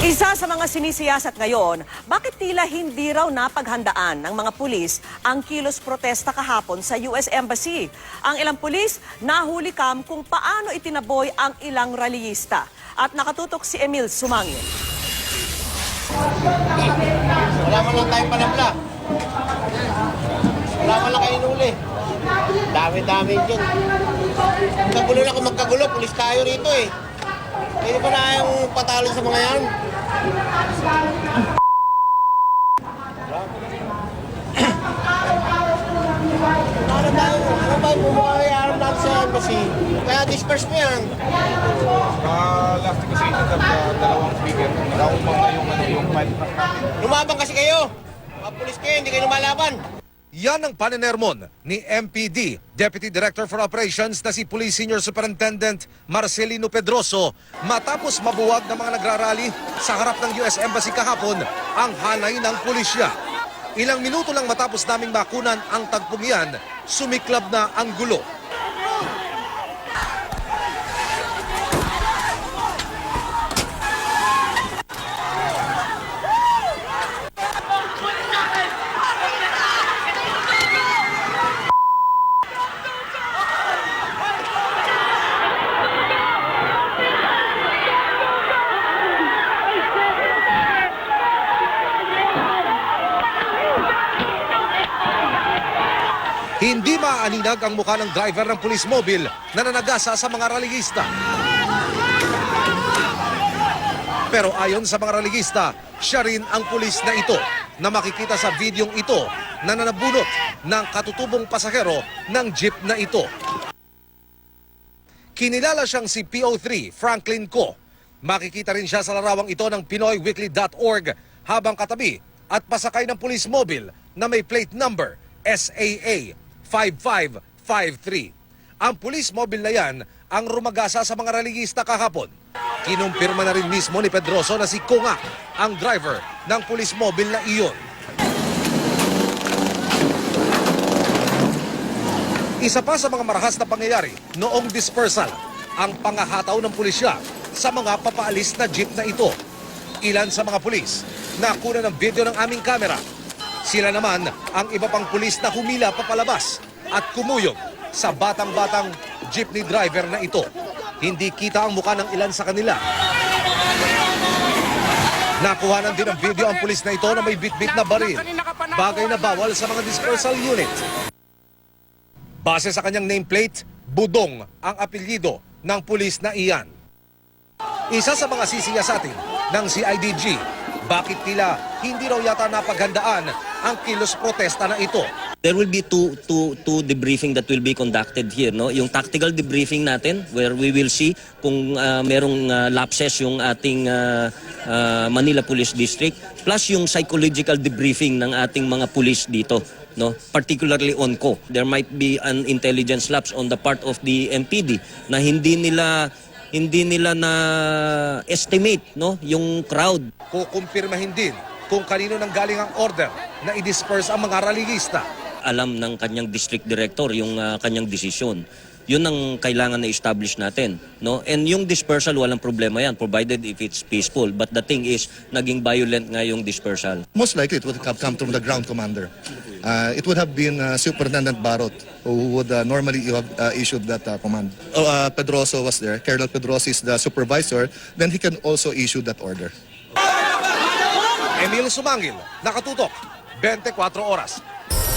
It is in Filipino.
Isa sa mga sinisiyasat ngayon, bakit tila hindi raw napaghandaan ng mga pulis ang kilos protesta kahapon sa US Embassy? Ang ilang pulis nahuli kam kung paano itinaboy ang ilang rallyista. At nakatutok si Emil Sumangil. Wala man lang tayong panabla. Wala man lang kayo inuli. Dami-dami dyan. Magkagulo na kung magkagulo, pulis tayo rito eh. Pwede ba na yung patalo sa mga yan? Ano? Ano? Kaya disperse mo yan. Ah, last kasi ito sa dalawang speaker. Naumang na yung, ano, yung file natin. Lumabang kasi kayo. Mga pulis kayo, hindi kayo lumalaban. Yan ang panenermon ni MPD, Deputy Director for Operations na si Police Senior Superintendent Marcelino Pedroso matapos mabuwag ng mga nagrarally sa harap ng US Embassy kahapon ang hanay ng pulisya. Ilang minuto lang matapos naming makunan ang tagpong yan, sumiklab na ang gulo. Hindi maaaninag ang mukha ng driver ng police mobile na nanagasa sa mga rallyista. Pero ayon sa mga rallyista, siya rin ang pulis na ito na makikita sa videong ito na nanabunot ng katutubong pasahero ng jeep na ito. Kinilala siyang si PO3 Franklin Ko. Makikita rin siya sa larawang ito ng PinoyWeekly.org habang katabi at pasakay ng police mobile na may plate number SAA 5553. Ang police mobile na yan ang rumagasa sa mga rallyista kahapon. Kinumpirma na rin mismo ni Pedroso na si Kunga ang driver ng police mobile na iyon. Isa pa sa mga marahas na pangyayari noong dispersal, ang pangahataw ng pulisya sa mga papaalis na jeep na ito. Ilan sa mga pulis nakuna ng video ng aming kamera. Sila naman ang iba pang pulis na humila papalabas at kumuyog sa batang-batang jeepney driver na ito. Hindi kita ang mukha ng ilan sa kanila. Nakuhanan din ng video ang pulis na ito na may bitbit na baril. Bagay na bawal sa mga dispersal unit. Base sa kanyang nameplate, Budong ang apelyido ng pulis na iyan. Isa sa mga sisiya sa atin ng CIDG, bakit tila hindi raw yata napaghandaan ang kilos protesta na ito. There will be two, two, two debriefing that will be conducted here. No? Yung tactical debriefing natin where we will see kung ah, merong ah, lapses yung ating ah, ah, Manila Police District plus yung psychological debriefing ng ating mga police dito. No? Particularly on co. There might be an intelligence lapse on the part of the MPD na hindi nila hindi nila na estimate no yung crowd Kukumpirmahin din kung kanino nang galing ang order na i-disperse ang mga rallyista. alam ng kanyang district director yung ah, kanyang desisyon. Yun ang kailangan na establish natin, no? And yung dispersal walang problema yan provided if it's peaceful. But the thing is naging violent nga yung dispersal. Most likely it would have come from the ground commander. Uh, it would have been uh, Superintendent Barot who would uh, normally have uh, issued that uh, command. Oh, uh, Pedroso was there. Colonel Pedroso is the supervisor. Then he can also issue that order. Emil Sumangil, nakatutok, 24 oras.